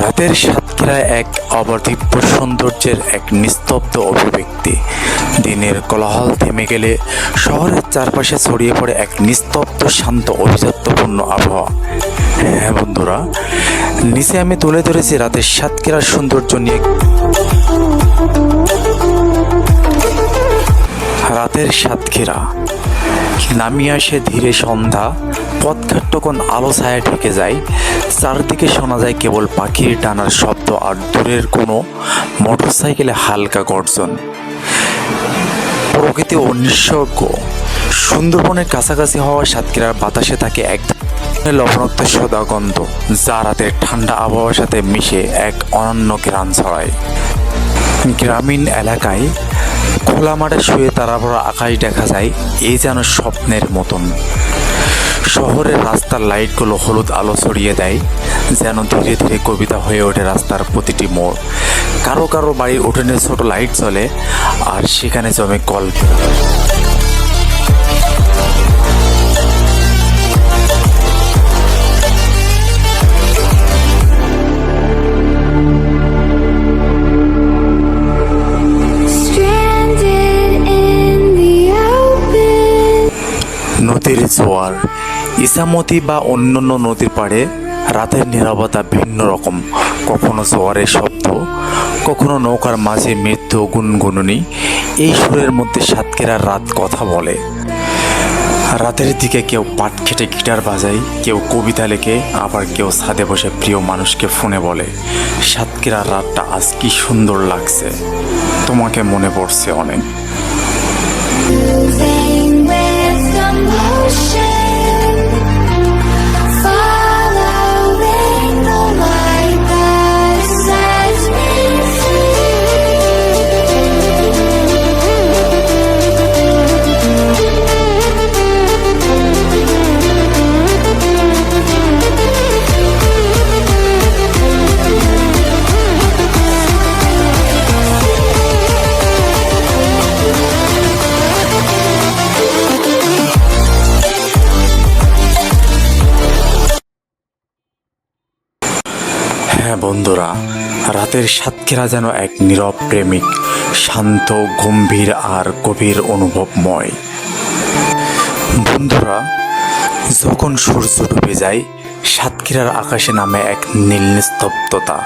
রাতের সাতক্ষীরায় এক অবর্ধিব্য সৌন্দর্যের এক নিস্তব্ধ অভিব্যক্তি। দিনের কোলাহল থেমে গেলে শহরের চারপাশে ছড়িয়ে পড়ে এক নিস্তব্ধ শান্ত অভিজাত্যপূর্ণ আবহাওয়া। হ্যাঁ বন্ধুরা নিচে আমি তুলে ধরেছি রাতের সাতক্ষীরার সৌন্দর্য নিয়ে। রাতের সাতক্ষীরা। নামিয়ে আসে ধীরে সন্ধ্যা পথঘাট তখন আলো ছায়া ঢেকে যায়, চারদিকে শোনা যায় কেবল পাখির টানার শব্দ আর দূরের কোনো মোটরসাইকেলে হালকা গর্জন। প্রকৃতি ও নিঃসর্গ। সুন্দরবনের কাছাকাছি হওয়া সাতক্ষীরার বাতাসে থাকে এক লবণাক্ত সোদা গন্ধ, যা রাতের ঠান্ডা আবহাওয়ার সাথে মিশে এক অনন্য গ্রাম ছড়ায়। গ্রামীণ এলাকায় খোলা মাঠে শুয়ে তারা বড় আকাশ দেখা যায় এই যেন স্বপ্নের মতন। শহরের রাস্তার লাইটগুলো হলুদ আলো ছড়িয়ে দেয়, যেন ধীরে ধীরে কবিতা হয়ে ওঠে রাস্তার প্রতিটি মোড়। কারও কারও বাড়ির উঠোনে ছোট লাইট জ্বলে, আর সেখানে জমে গল্প। জোয়ার ইসামতি বা অন্যান্য নদীর পাড়ে রাতের নীরবতা ভিন্ন রকম। কখনো জোয়ারের শব্দ, কখনো নৌকার মাঝে মৃত্যু গুনগুননি। এই সুরের মধ্যে সাতক্ষীরার রাত কথা বলে। রাতের দিকে কেউ পাট খেটে গিটার বাজায়, কেউ কবিতা লেখে, আবার কেউ ছাদে বসে প্রিয় মানুষকে ফোনে বলে। সাতক্ষীরার রাতটা আজ কি সুন্দর লাগছে, তোমাকে মনে পড়ছে অনেক। ocean হ্যাঁ বন্ধুরা, রাতের সাতক্ষীরা যেন এক নীরব প্রেমিক, শান্ত, গম্ভীর আর গভীর অনুভবময়। বন্ধুরা, যখন সূর্য ডুবে যায়, সাতক্ষীরার আকাশে নামে এক নীল নিস্তব্ধতা।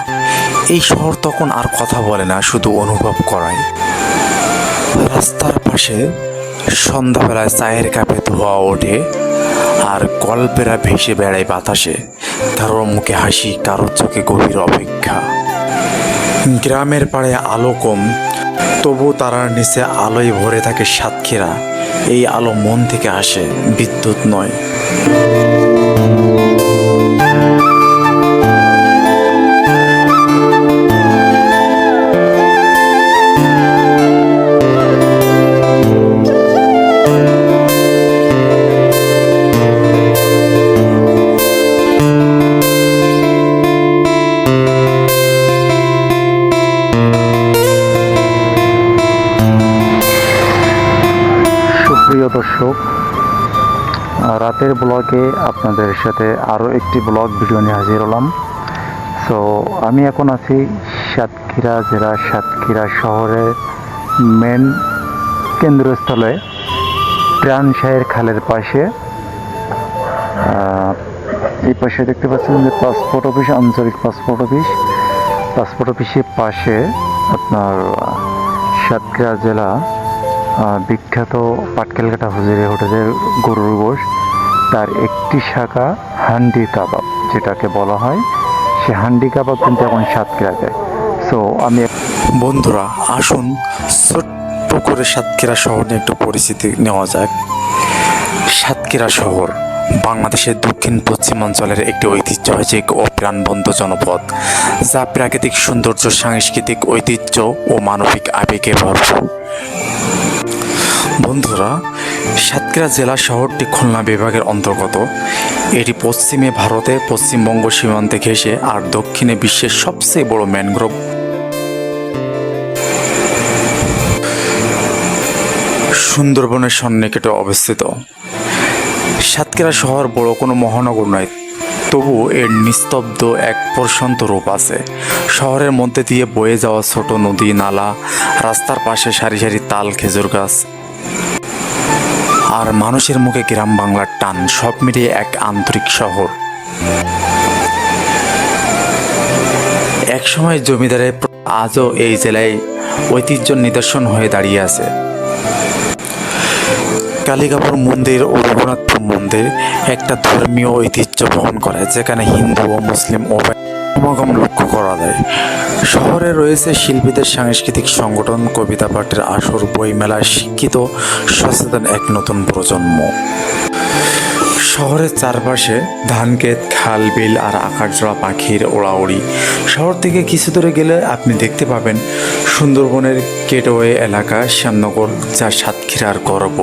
এই শহর তখন আর কথা বলে না, শুধু অনুভব করায়। রাস্তার পাশে সন্ধ্যাবেলায় চায়ের কাপে ধোয়া ওঠে আর গল্পেরা ভেসে বেড়ায় বাতাসে। কারোর মুখে হাসি, কারোর চোখে গভীর অপেক্ষা। গ্রামের পাড়ে আলো কম তবু তারার নিচে আলোয় ভরে থাকে সাতক্ষীরা। এই আলো মন থেকে আসে, বিদ্যুৎ নয়। রাতের ব্লগে আপনাদের সাথে আরও একটি ব্লগ ভিডিও নিয়ে হাজির হলাম। সো আমি এখন আছি সাতক্ষীরা জেলা সাতক্ষীরা শহরের মেন কেন্দ্রস্থলে, প্রাণ শাহের খালের পাশে। এই পাশে দেখতে পাচ্ছেন যে পাসপোর্ট অফিস আঞ্চলিক পাসপোর্ট অফিস পাসপোর্ট অফিসের পাশে আপনার সাতক্ষীরা জেলা বিখ্যাত পাটকেলকাটা হুজুরি হোটেলের গরুর গোশ। তার একটি শাখা হান্ডি কাবাব, যেটাকে বলা হয়, সে হান্ডি কাবাব কিন্তু এখন সাতক্ষীরাতে সো আমি বন্ধুরা, আসুন, ছোট্ট করে সাতক্ষীরা শহর নিয়ে একটু পরিচিতি নেওয়া যাক। সাতক্ষীরা শহর, বাংলাদেশের দক্ষিণ পশ্চিমাঞ্চলের একটি ঐতিহ্যবাহী ও প্রাণবন্ত জনপদ, যা প্রাকৃতিক সৌন্দর্য, সাংস্কৃতিক ঐতিহ্য ও মানবিক আবেগে ভরপুর। বন্ধুরা সাতক্ষীরা জেলা শহরটি খুলনা বিভাগের অন্তর্গত। এটি পশ্চিমে ভারতের পশ্চিমবঙ্গ সীমান্তে ঘেঁষে আর দক্ষিণে বিশ্বের সবচেয়ে বড় ম্যানগ্রোভ। সুন্দরবনের সন্নিকটে অবস্থিত। সাতক্ষীরা শহর বড় কোনো মহানগর নয় তবু এর নিস্তব্ধ এক প্রশান্ত রূপ আছে। শহরের মধ্যে দিয়ে বয়ে যাওয়া ছোট নদী, নালা, রাস্তার পাশে সারি সারি তাল, খেজুর গাছ। আর মানুষের মুখে গ্রাম বাংলার টান, সব মিলিয়ে এক আন্তরিক শহর। একসময় জমিদারের আজও এই জেলায় ঐতিহ্য নিদর্শন হয়ে দাঁড়িয়ে আছে। কালিকাপুর মন্দির ও রঘুনাথপুর মন্দির একটা ধর্মীয় ঐতিহ্য বহন করে, যেখানে হিন্দু ও মুসলিম উভয় সমাগম লক্ষ্য করা যায়। শহরে রয়েছে শিল্পীদের সাংস্কৃতিক সংগঠন, কবিতা পাঠের আসর বইমেলা শিক্ষিত, সচেতন এক নতুন প্রজন্ম। শহরের চারপাশে ধানক্ষেত খাল বিল আর আকাশজোড়া পাখির ওড়াউড়ি। শহর থেকে কিছু দূরে গেলে আপনি দেখতে পাবেন সুন্দরবনের কেটওয়ে এলাকা, শ্যামনগর যা সাতক্ষীরার গর্ব।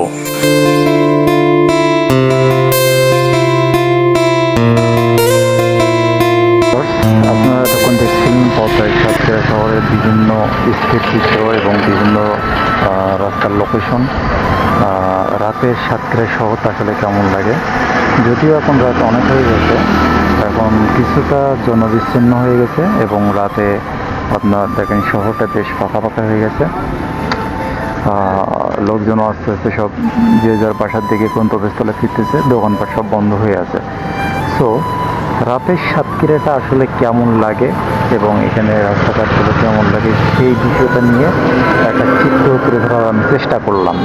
সাতক্ষীরা শহরের বিভিন্ন স্থির চিত্র এবং বিভিন্ন রাস্তার লোকেশন রাতের সাতক্ষীরা শহর আসলে কেমন লাগে? যদিও এখন রাত অনেক হয়ে গেছে এখন কিছুটা জনবিচ্ছিন্ন হয়ে গেছে এবং রাতে আপনার দেখেন শহরটা বেশ ফাঁকা ফাঁকা হয়ে গেছে। আহ, লোকজনও আস্তে আস্তে সব যে যার বাসার দিকে গন্তব্যস্থলে ফিরতেছে দোকানপাট সব বন্ধ হয়ে আছে। সো রাতের সাতক্ষীরাটা আসলে কেমন লাগে এবং এখানে রাস্তাঘাটগুলো কেমন লাগে সেই বিষয়টা নিয়ে একটা চিত্র তুলে ধরার আমি চেষ্টা করলাম।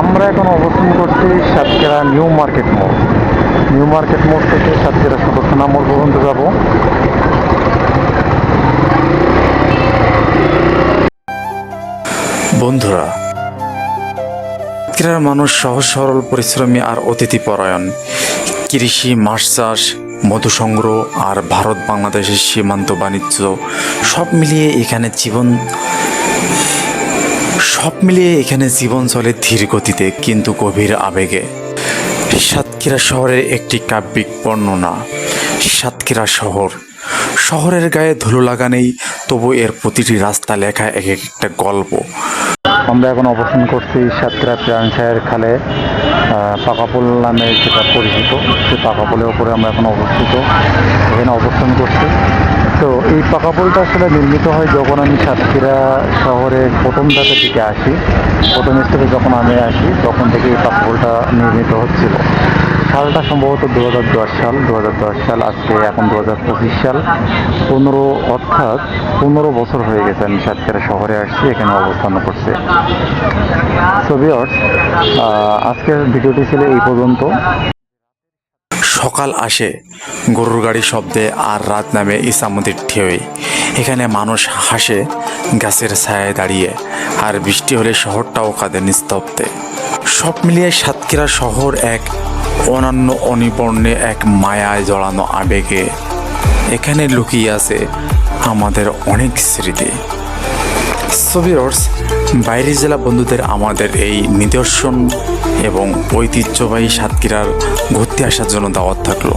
আমরা এখন অবস্থান করছি সাতক্ষীরা নিউ মার্কেট মোড়। নিউ মার্কেট মোড় থেকে সাতক্ষীরা সদস্যনা মোড় পর্যন্ত যাব। বন্ধুরা সাতক্ষীরার মানুষ সহজ সরল পরিশ্রমী আর অতিথি পরায়ণ কৃষি, মাছ চাষ, মধু সংগ্রহ আর ভারত বাংলাদেশের সীমান্ত বাণিজ্য সব মিলিয়ে এখানে জীবন সব মিলিয়ে এখানে জীবন চলে ধীর গতিতে কিন্তু গভীর আবেগে। সাতক্ষীরা শহরের একটি কাব্যিক বর্ণনা, সাতক্ষীরা শহর। শহরের গায়ে ধুলো লাগা নেই তবু এর প্রতিটি রাস্তা লেখা এক একটা গল্প। আমরা এখন অবস্থান করছি সাতক্ষীরা প্রাণসায়ের খালে পাকাপুল নামে যেটা পরিচিত, সেই পাকাপুলের ওপরে আমরা এখন অবস্থিত, এখানে অবস্থান করছি। তো এই পাকাপুলটা আসলে নির্মিত হয় যখন আমি সাতক্ষীরা শহরের প্রথম ধাপের দিকে আসি, প্রথম স্থলে যখন আমি আসি, তখন থেকে এই পাকাপুলটা নির্মিত হচ্ছিল। সালটা সম্ভবত দু হাজার দশ সাল দু সাল, আজকে এখন দু হাজার পঁচিশ সাল। পনেরো, অর্থাৎ পনেরো বছর হয়ে গেছে আমি সাতক্ষীরা শহরে আসছি, এখানে অবস্থান করছি। সো আজকের ভিডিওটি ছিল এই পর্যন্ত। সকাল আসে, গরুর গাড়ি শব্দে আর রাত নামে ইসামতির ঢেউয়ে। এখানে মানুষ হাসে, গাছের ছায়ায় দাঁড়িয়ে, আর বৃষ্টি হলে শহরটাও কাঁদে নিস্তব্ধে। সব মিলিয়ে সাতক্ষীরা শহর এক অনন্য অনিবর্ণে এক মায়ায় জড়ানো আবেগে এখানে লুকিয়ে আছে আমাদের অনেক স্মৃতি। সোভিয়র্স বাইরে জেলা বন্ধুদের আমাদের এই নিদর্শন এবং ঐতিহ্যবাহী সাতক্ষীরার ঘুরতে আসার জন্য দাওয়াত থাকল।